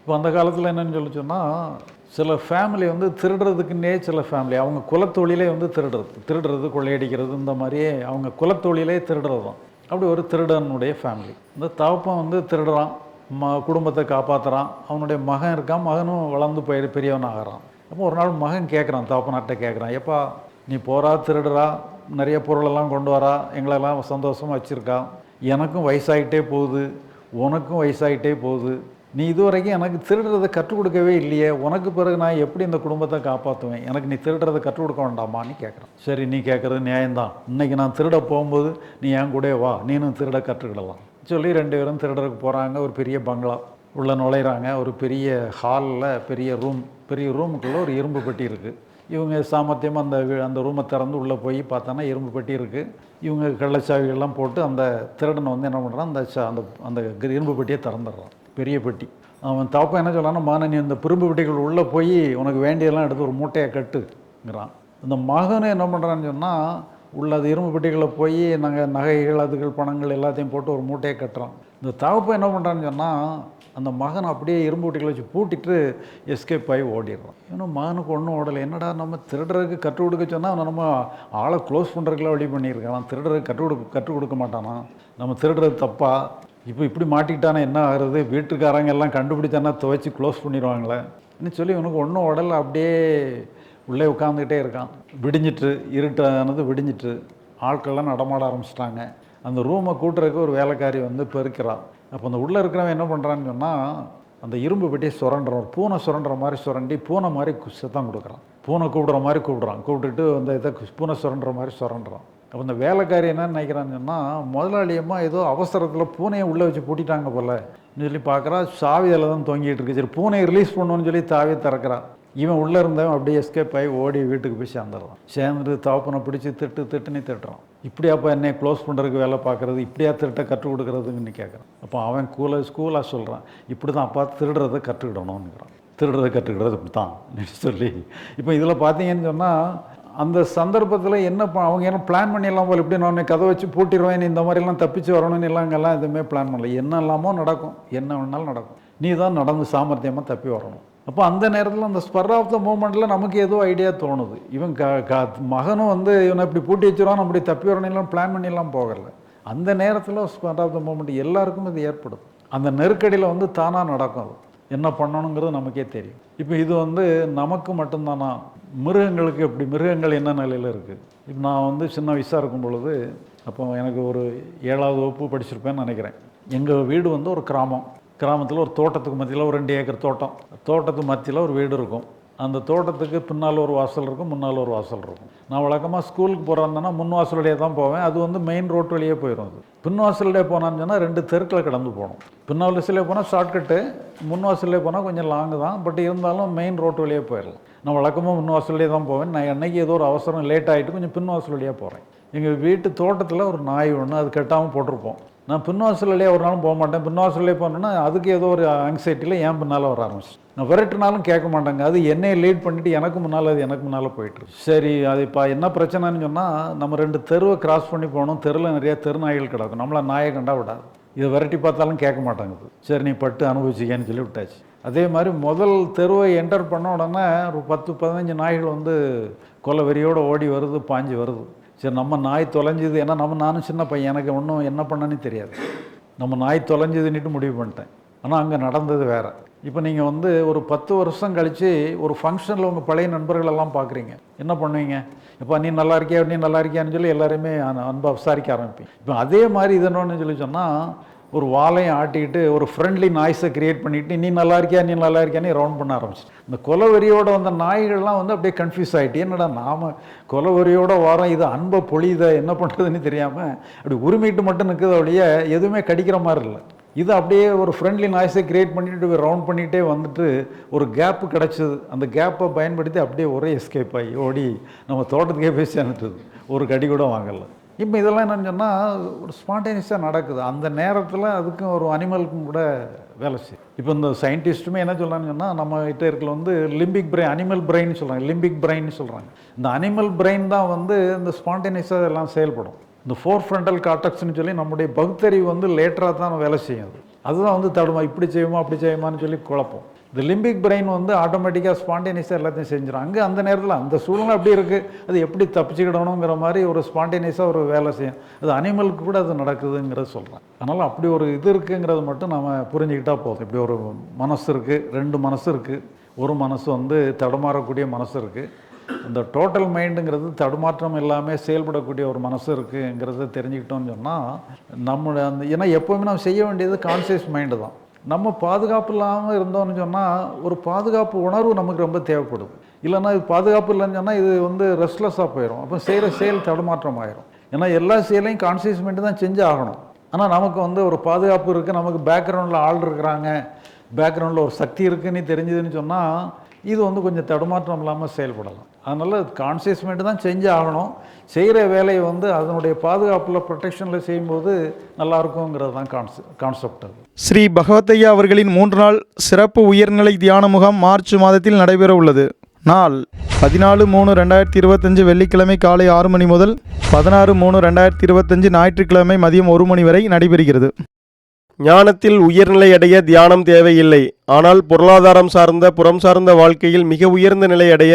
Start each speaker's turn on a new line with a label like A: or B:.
A: இப்போ அந்த காலத்தில் என்னன்னு சொல்லி சொன்னால் சில ஃபேமிலி வந்து திருடுறதுக்குன்னே சில ஃபேமிலி அவங்க குலத்தொழிலே வந்து திருடுறது திருடுறது கொள்ளையடிக்கிறது இந்த மாதிரியே அவங்க குலத்தொழிலே திருடுறது தான் அப்படி ஒரு திருடனுடைய ஃபேமிலி இந்த தகப்பன் வந்து திருடுறான் ம குடும்பத்தை காப்பாற்றுறான் அவனுடைய மகன் இருக்கான் மகனும் வளர்ந்து போய் பெரியவன் ஆகிறான். அப்போ ஒரு நாள் மகன் கேட்குறான் தகப்பனார்ட்ட கேட்குறான் எப்பா நீ போகிறா திருடுறா நிறைய பொருளெல்லாம் கொண்டு வரா எங்களெல்லாம் சந்தோஷமாக வச்சுருக்கா எனக்கும் வயசாகிட்டே போகுது உனக்கும் வயசாகிட்டே போகுது நீ இதுவரைக்கும் எனக்கு திருடுறதை கற்றுக் கொடுக்கவே இல்லையே. உனக்கு பிறகு நான் எப்படி இந்த குடும்பத்தை காப்பாற்றுவேன் எனக்கு நீ திருடுறதை கற்றுக் கொடுக்க வேண்டாமான்னு கேட்குறான். சரி நீ கேட்குறது நியாயம்தான். இன்றைக்கி நான் திருட போகும்போது நீ என் கூட வா. நீனும் திருட கற்றுக்கிடலாம். சொல்லி ரெண்டு பேரும் திருடருக்கு போகிறாங்க ஒரு பெரிய பங்களா. உள்ளே நுழையிறாங்க. ஒரு பெரிய ஹாலில் பெரிய ரூம் பெரிய ரூமுக்குள்ளே ஒரு இரும்பு பெட்டி இருக்குது இவங்க சாமர்த்தியமாக அந்த அந்த ரூமை திறந்து உள்ளே போய் பார்த்தோன்னா இரும்பு பெட்டி இருக்குது இவங்க கள்ளச்சாவிகள்லாம் போட்டு அந்த திருடனை வந்து என்ன பண்ணுறான் அந்த சா- அந்த அந்த இரும்பு பெட்டியை திறந்துடுறான். பெரிய பெட்டி. அவன் தப்ப என்ன சொல்லான்னா மகனை நீ இந்த பிரும்பு பெட்டிகள் உள்ளே போய் உனக்கு வேண்டியதெல்லாம் எடுத்து ஒரு மூட்டையை கட்டுங்கிறான். இந்த மகனை என்ன பண்ணுறான்னு சொன்னால் உள்ள அது இரும்பு பெட்டிகளை போய் நாங்கள் நகைகள் அதுகள் பணங்கள் எல்லாத்தையும் போட்டு ஒரு மூட்டையை கட்டுறோம் இந்த தகப்பன் என்ன பண்ணுறான்னு சொன்னால் அந்த மகன் அப்படியே இரும்பு பெட்டிகளை வச்சு பூட்டிட்டு எஸ்கேப் ஆகி ஓடிடுறான். இன்னும் மகனுக்கு ஒன்றும் ஓடலை. என்னடா நம்ம திருடுறதுக்கு கற்றுக் கொடுக்க சொன்னால் நம்ம ஆளை க்ளோஸ் பண்ணுறதுக்குலாம் வழி பண்ணியிருக்கான். திருடுறதுக்கு கற்றுக் கொடுக்க கற்றுக் கொடுக்க மாட்டானா? நம்ம திருடுறது தப்பா? இப்போ இப்படி மாட்டிக்கிட்டானே என்ன ஆகுறது? வீட்டுக்காரங்க எல்லாம் கண்டுபிடிச்சானா துவைச்சி க்ளோஸ் பண்ணிடுவாங்களே? இன்னும் சொல்லி உனக்கு ஒன்றும் உடல் அப்படியே உள்ளே உட்காந்துக்கிட்டே இருக்கான். விடிஞ்சிட்டு இருட்டானது விடிஞ்சிட்டு ஆட்கள்லாம் நடமாட ஆரம்பிச்சிட்டாங்க. அந்த ரூமை கூட்டுறதுக்கு ஒரு வேலைக்காரி வந்து பெருக்கிறான் அப்போ அந்த உள்ளே இருக்கிறவன் என்ன பண்ணுறான்னு சொன்னால் அந்த இரும்பு பெட்டியை சுரண்டுறான். ஒரு பூனை சுரண்டுற மாதிரி சுரண்டி பூனை மாதிரி சத்தம் கொடுக்குறான். பூனை கூப்பிடுற மாதிரி கூப்பிடுறான். கூப்பிட்டுட்டு அந்த இதை பூனை சுரண்டுற மாதிரி சுரண்டுறான். அப்போ இந்த வேலைக்காரி என்ன நினைக்கிறான்னு சொன்னால் முதலாளியம்மா ஏதோ அவசரத்தில் பூனையை உள்ளே வச்சு பூட்டிட்டாங்க போல். சொல்லி பார்க்குறா சாவி அதில் தான் தொங்கிட்டு இருக்கு. சரி பூனையை ரிலீஸ் பண்ணுன்னு சொல்லி சாவி திறக்கிறான் இவன் உள்ளே இருந்தவன் அப்படியே எஸ்கேப் ஆகி ஓடி வீட்டுக்கு போய் சேர்ந்துடுறான். சேர்ந்துட்டு தவப்பனை பிடிச்சி திட்டு திட்டுன்னு திட்டுறான். இப்படியாப்பா என்னை க்ளோஸ் பண்ணுறதுக்கு வேலை பார்க்குறது இப்படியா திருட்ட கற்றுக் கொடுக்குறதுன்னு கேட்குறான் அப்போ அவன் கூல ஸ்கூலாக சொல்கிறான் இப்படி தான் அப்பா திருடுறதை கற்றுக்கிடணும்ங்கிறான் திருடுறதை கற்றுக்கிடுறது இப்படி தான் சொல்லி. இப்போ இதில் பார்த்தீங்கன்னு சொன்னால் அந்த சந்தர்ப்பத்தில் என்ன ப- அவங்க என்ன பிளான் பண்ணிடலாம் போல இப்படி நான் கதை வச்சு பூட்டிடுவேன் நீ இந்த மாதிரிலாம் தப்பிச்சு வரணும்னு எல்லாம் அங்கெல்லாம் எதுவுமே பிளான் பண்ணல. என்னெல்லாமோ நடக்கும். என்ன வேணாலும் நடக்கும். நீ தான் நடந்து சாமர்த்தியமாக தப்பி வரணும். அப்போ அந்த நேரத்தில் அந்த ஸ்பர் ஆஃப் த மூமெண்ட்டில் நமக்கு ஏதோ ஐடியா தோணுது. இவன் க க மகனும் வந்து இவனை இப்படி பூட்டி வச்சிருவான் அப்படி தப்பி வரணும் பிளான் பண்ணிலாம் போகல. அந்த நேரத்தில் ஸ்பர் ஆஃப் த மூமெண்ட் எல்லாருக்கும் இது ஏற்படுது. அந்த நெருக்கடியில் வந்து தானாக நடக்கும் அது. என்ன பண்ணணுங்கிறது நமக்கே தெரியும். இப்போ இது வந்து நமக்கு மட்டும்தானா? மிருகங்களுக்கு எப்படி மிருகங்கள் என்ன நிலையில் இருக்குது இப்போ நான் வந்து சின்ன வயசாக இருக்கும் பொழுது அப்போ எனக்கு ஒரு ஏழாவது வகுப்பு படிச்சிருப்பேன்னு நினைக்கிறேன். எங்கள் வீடு வந்து ஒரு கிராமம். கிராமத்தில் ஒரு தோட்டத்துக்கு மத்தியில் ஒரு ரெண்டு ஏக்கர் தோட்டம். தோட்டத்துக்கு மத்தியில் ஒரு வீடு இருக்கும். அந்த தோட்டத்துக்கு பின்னால் ஒரு வாசல் இருக்கும் முன்னால் ஒரு வாசல் இருக்கும். நான் வழக்கமாக ஸ்கூலுக்கு போகிறேன்னா முன் வாசல் வழியாக தான் போவேன். அது வந்து மெயின் ரோட் வழியே போயிடும் அது. பின் வாசல்லே போனான்னு சொன்னால் ரெண்டு தெருக்களை கடந்து போகணும். பின் வாசல்லே போனால் ஷார்ட்கட்டு முன் வாசல்லே போனால் கொஞ்சம் லாங்கு தான். பட் இருந்தாலும் மெயின் ரோட் வழியே போயிடலாம் நான் வழக்கமாக முன் வாசல்லே தான் போவேன். நான் அன்றைக்கி ஏதோ ஒரு அவசரம் லேட் ஆகிட்டு கொஞ்சம் பின் வாசல் வழியாக போகிறேன் எங்கள் வீட்டு தோட்டத்தில் ஒரு நாய் ஒன்று அது கெட்டாமல் போட்டிருப்போம். நான் பின்வாசலே ஒரு நாளும் போக மாட்டேன். பின்வாசலே போனேன்னா அதுக்கு ஏதோ ஒரு ஆங்ஸைட்டியில் ஏன் பின்னால் வர ஆரம்பிச்சு நான் விரட்டினாலும் கேட்க மாட்டேங்க. அது என்னையை லீட் பண்ணிவிட்டு எனக்கு முன்னால் அது எனக்கு முன்னால் போயிட்டுருக்கு சரி அது இப்போ என்ன பிரச்சனைன்னு சொன்னால் நம்ம ரெண்டு தெருவை கிராஸ் பண்ணி போகணும் தெருவில் நிறைய தெரு நாய்கள் கிடக்கும். நம்மளை நாயை கண்டா விடாது. இதை விரட்டி பார்த்தாலும் கேட்க மாட்டாங்குது சரி நீ பட்டு அனுபவிச்சிக்கேன்னு சொல்லி விட்டாச்சு. அதே மாதிரி முதல் தெருவை என்டர் பண்ண உடனே ஒரு பத்து பதினஞ்சு நாய்கள் வந்து கொலை வெறியோடு ஓடி வருது பாஞ்சு வருது. சரி நம்ம நாய் தொலைஞ்சுது ஏன்னா நம்ம நானும் சின்ன பையன் எனக்கு ஒன்றும் என்ன பண்ணனே தெரியாது. நம்ம நாய் தொலைஞ்சதுன்னுட்டு முடிவு பண்ணிட்டேன். ஆனால் அங்கே நடந்தது வேறு. இப்போ நீங்கள் வந்து ஒரு பத்து வருஷம் கழித்து ஒரு ஃபங்க்ஷனில் உங்கள் பழைய நண்பர்களெல்லாம் பார்க்குறீங்க என்ன பண்ணுவீங்க? இப்போ நீ நல்லா இருக்கியா? நீ நல்லா இருக்கியான்னு சொல்லி எல்லாருமே அன்பாக விசாரிக்க ஆரம்பிப்பீங்க. இப்போ அதே மாதிரி இது என்னன்னு சொல்லி சொன்னால் ஒரு வாழையும் ஆட்டிக்கிட்டு ஒரு ஃப்ரெண்ட்லி நாய்ஸை கிரியேட் பண்ணிவிட்டு நீ நல்லா இருக்கியா? நீ நல்லா இருக்கியான்னு ரவுண்ட் பண்ண ஆரம்பிச்சிட்டு. இந்த கொலவெறியோட வந்த நாய்கள்லாம் வந்து அப்படியே கன்ஃபியூஸ் ஆகிட்டு என்னடா நாம கொலவெறியோட வரோம் இது அன்பை பொழியுத? என்ன பண்ணுறதுன்னு தெரியாமல் அப்படி உரிமைட்டு மட்டும் நிற்குது அப்படியே எதுவுமே கடிக்கிற மாதிரி இல்லை. இது அப்படியே ஒரு ஃப்ரெண்ட்லி நாய்ஸை கிரியேட் பண்ணிட்டு ரவுண்ட் பண்ணிகிட்டே வந்துட்டு ஒரு கேப்பு கிடச்சிது. அந்த கேப்பை பயன்படுத்தி அப்படியே ஒரே எஸ்கேப் ஆகி ஓடி நம்ம தோட்டத்துக்கே போய் சேர்ந்துட்டுது. ஒரு கடி கூட வாங்கலை. இப்போ இதெல்லாம் என்னென்னு சொன்னால் ஒரு ஸ்பான்டேனியஸாக நடக்குது. அந்த நேரத்தில் அதுக்கும் ஒரு அனிமலுக்கும் கூட வேலை செய்யும் இப்போ இந்த சயின்டிஸ்ட்டுமே என்ன சொல்கிறாங்கன்னு சொன்னால் நம்ம கிட்ட இருக்கிற வந்து லிம்பிக் பிரெயின் அனிமல் பிரெயின் சொல்கிறாங்க லிம்பிக் பிரெயின் சொல்கிறாங்க இந்த அனிமல் பிரெயின் தான் வந்து இந்த ஸ்பான்டேனியஸாக எல்லாம் செயல்படும். இந்த ஃபோர் ஃப்ரண்டல் காட்டக்ஸ்னு சொல்லி நம்முடைய பகுத்தறிவு வந்து லேட்டராக தான் வேலை செய்யும் அதுதான் வந்து தடுமா இப்படி செய்யுமா அப்படி செய்யுமான்னு சொல்லி குழப்பம். இந்த லிம்பிக் பிரெயின் வந்து ஆட்டோமேட்டிக்காக ஸ்பான்டேனியஸாக எல்லாத்தையும் செஞ்சிடும் அங்கே அந்த நேரத்தில் அந்த சூழ்நிலை அப்படி இருக்குது அது எப்படி தப்பிச்சுக்கிடணுங்கிற மாதிரி ஒரு ஸ்பான்டேனியஸாக ஒரு வேலை செய்யும். அது அனிமலுக்கு கூட அது நடக்குதுங்கிறத சொல்கிறேன் அதனால் அப்படி ஒரு இது இருக்குங்கிறது மட்டும் நம்ம புரிஞ்சுக்கிட்டா போதும். இப்படி ஒரு மனசு இருக்குது ரெண்டு மனசு இருக்குது ஒரு மனசு வந்து தடுமாறக்கூடிய மனசு இருக்குது இந்த டோட்டல் மைண்டுங்கிறது தடுமாற்றம் இல்லாமல் செயல்படக்கூடிய ஒரு மனசு இருக்குங்கிறத தெரிஞ்சுக்கிட்டோம்னு சொன்னால் நம்மளுடைய அந்த ஏன்னா எப்போவுமே நம்ம செய்ய வேண்டியது கான்சியஸ் மைண்டு தான். நம்ம பாதுகாப்பு இல்லாமல் இருந்தோம்னு சொன்னால் ஒரு பாதுகாப்பு உணர்வு நமக்கு ரொம்ப தேவைப்படுது. இல்லைன்னா இது பாதுகாப்பு இல்லைன்னு சொன்னால் இது வந்து ரெஸ்ட்லெஸ்ஸாக போயிடும் அப்போ செய்கிற செயல் தடுமாற்றம் ஆயிரும் ஏன்னா எல்லா செயலையும் கான்சியஸ் மைண்டு தான் செஞ்சு ஆகணும். ஆனால் நமக்கு வந்து ஒரு பாதுகாப்பு இருக்குது நமக்கு பேக்ரவுண்டில் ஆள் இருக்கிறாங்க. பேக்ரவுண்டில் ஒரு சக்தி இருக்குன்னு தெரிஞ்சதுன்னு சொன்னால் இது வந்து கொஞ்சம் தடுமாற்றம் இல்லாமல் செயல்படலாம். அதனால் கான்சியஸ் மைண்டு தான் செஞ்சு ஆகணும். செய்கிற வேலையை வந்து அதனுடைய பாதுகாப்பில் ப்ரொடெக்ஷனில் செய்யும்போது நல்லா இருக்குங்கிறது தான் கான்செ கான்செப்ட் அது.
B: ஸ்ரீ பகவத்தையா அவர்களின் மூன்று நாள் சிறப்பு உயர்நிலை தியான முகாம் மார்ச் மாதத்தில் நடைபெற உள்ளது. நாள் பதினாலு மூணு ரெண்டாயிரத்தி இருபத்தஞ்சு வெள்ளிக்கிழமை காலை ஆறு மணி முதல் பதினாறு மூணு ரெண்டாயிரத்தி இருபத்தஞ்சு ஞாயிற்றுக்கிழமை மதியம் ஒரு மணி வரை நடைபெறுகிறது. ஞானத்தில் உயர்நிலை அடைய தியானம் தேவையில்லை. ஆனால் பொருளாதாரம் சார்ந்த புறம் சார்ந்த வாழ்க்கையில் மிக உயர்ந்த நிலை அடைய